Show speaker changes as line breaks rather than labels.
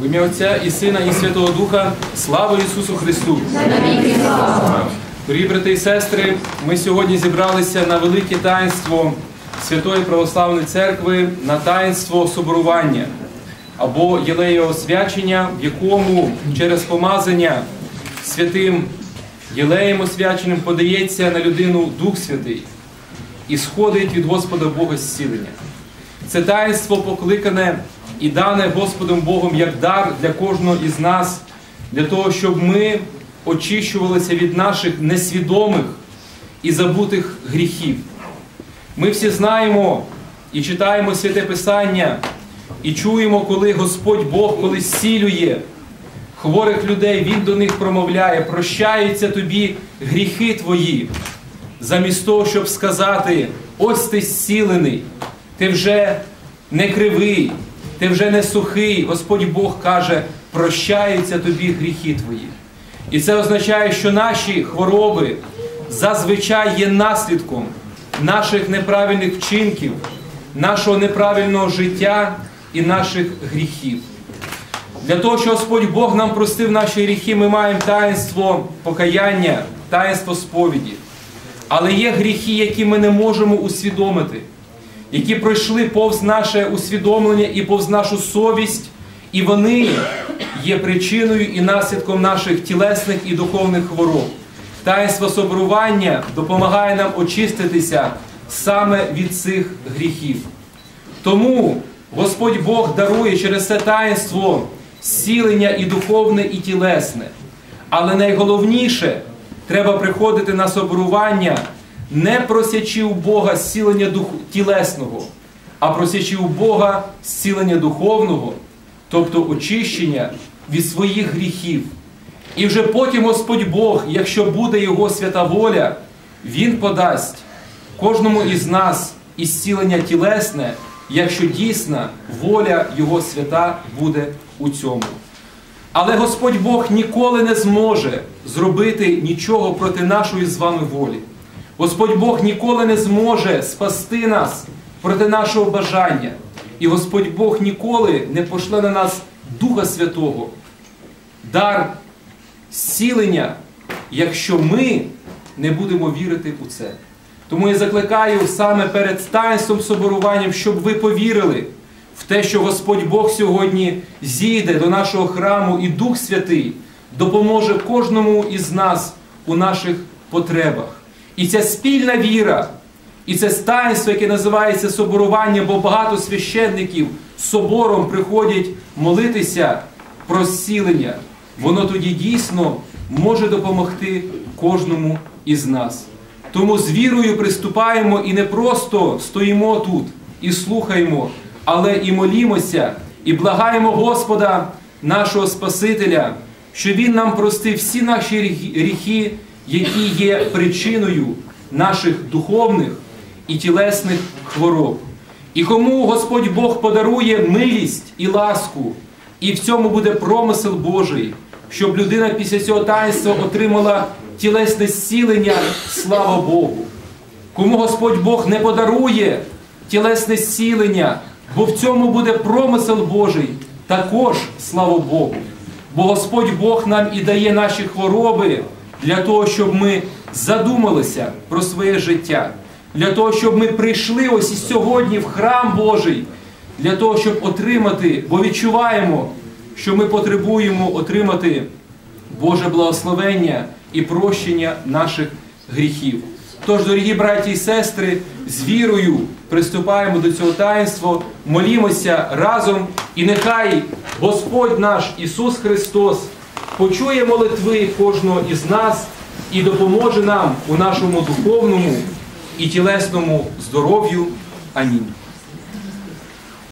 В ім'я Отця і Сина, і Святого Духа. Слава Ісусу Христу! Дорогі брати і сестри, ми сьогодні зібралися на велике таїнство Святої Православної Церкви на таїнство соборування або єлеє освячення, в якому через помазання святим єлеєм освяченим подається на людину Дух Святий і сходить від Господа Бога зцілення. Це таїнство покликане і дане Господом Богом як дар для кожного із нас, для того, щоб ми очищувалися від наших несвідомих і забутих гріхів. Ми всі знаємо і читаємо святе Писання, і чуємо, коли Господь Бог коли зцілює хворих людей, Він до них промовляє, прощаються тобі гріхи твої, замість того, щоб сказати, ось ти зцілений, ти вже не кривий, ти вже не сухий. Господь Бог каже, прощаються тобі гріхи твої. І це означає, що наші хвороби зазвичай є наслідком наших неправильних вчинків, нашого неправильного життя і наших гріхів. Для того, що Господь Бог нам простив наші гріхи, ми маємо таїнство покаяння, таїнство сповіді. Але є гріхи, які ми не можемо усвідомити, які пройшли повз наше усвідомлення і повз нашу совість, і вони є причиною і наслідком наших тілесних і духовних хвороб. Таїнство соборування допомагає нам очиститися саме від цих гріхів. Тому Господь Бог дарує через це таїнство зцілення і духовне, і тілесне. Але найголовніше треба приходити на соборування, не просячи у Бога зцілення дух... тілесного, а просячи у Бога зцілення духовного, тобто очищення від своїх гріхів. І вже потім Господь Бог, якщо буде Його свята воля, Він подасть кожному із нас ісцілення тілесне, якщо дійсна воля Його свята буде у цьому. Але Господь Бог ніколи не зможе зробити нічого проти нашої з вами волі. Господь Бог ніколи не зможе спасти нас проти нашого бажання. І Господь Бог ніколи не пошле на нас Духа Святого, дар зцілення, якщо ми не будемо вірити у це. Тому я закликаю саме перед таїнством соборуванням, щоб ви повірили в те, що Господь Бог сьогодні зійде до нашого храму і Дух Святий допоможе кожному із нас у наших потребах. І ця спільна віра, і це таїнство, яке називається соборування, бо багато священників собором приходять молитися про зцілення. Воно тоді дійсно може допомогти кожному із нас. Тому з вірою приступаємо і не просто стоїмо тут і слухаємо, але і молімося, і благаємо Господа, нашого Спасителя, що Він нам простив всі наші гріхи, які є причиною наших духовних і тілесних хвороб. І кому Господь Бог подарує милість і ласку, і в цьому буде промисел Божий, щоб людина після цього таїнства отримала тілесне зцілення, слава Богу. Кому Господь Бог не подарує тілесне зцілення, бо в цьому буде промисел Божий, також слава Богу. Бо Господь Бог нам і дає наші хвороби для того, щоб ми задумалися про своє життя, для того, щоб ми прийшли ось і сьогодні в храм Божий, для того, щоб отримати, бо відчуваємо, що ми потребуємо отримати Боже благословення і прощення наших гріхів. Тож, дорогі браті і сестри, з вірою приступаємо до цього таїнства, молімося разом, і нехай Господь наш Ісус Христос почує молитви кожного із нас і допоможе нам у нашому духовному і тілесному здоров'ю. Амінь.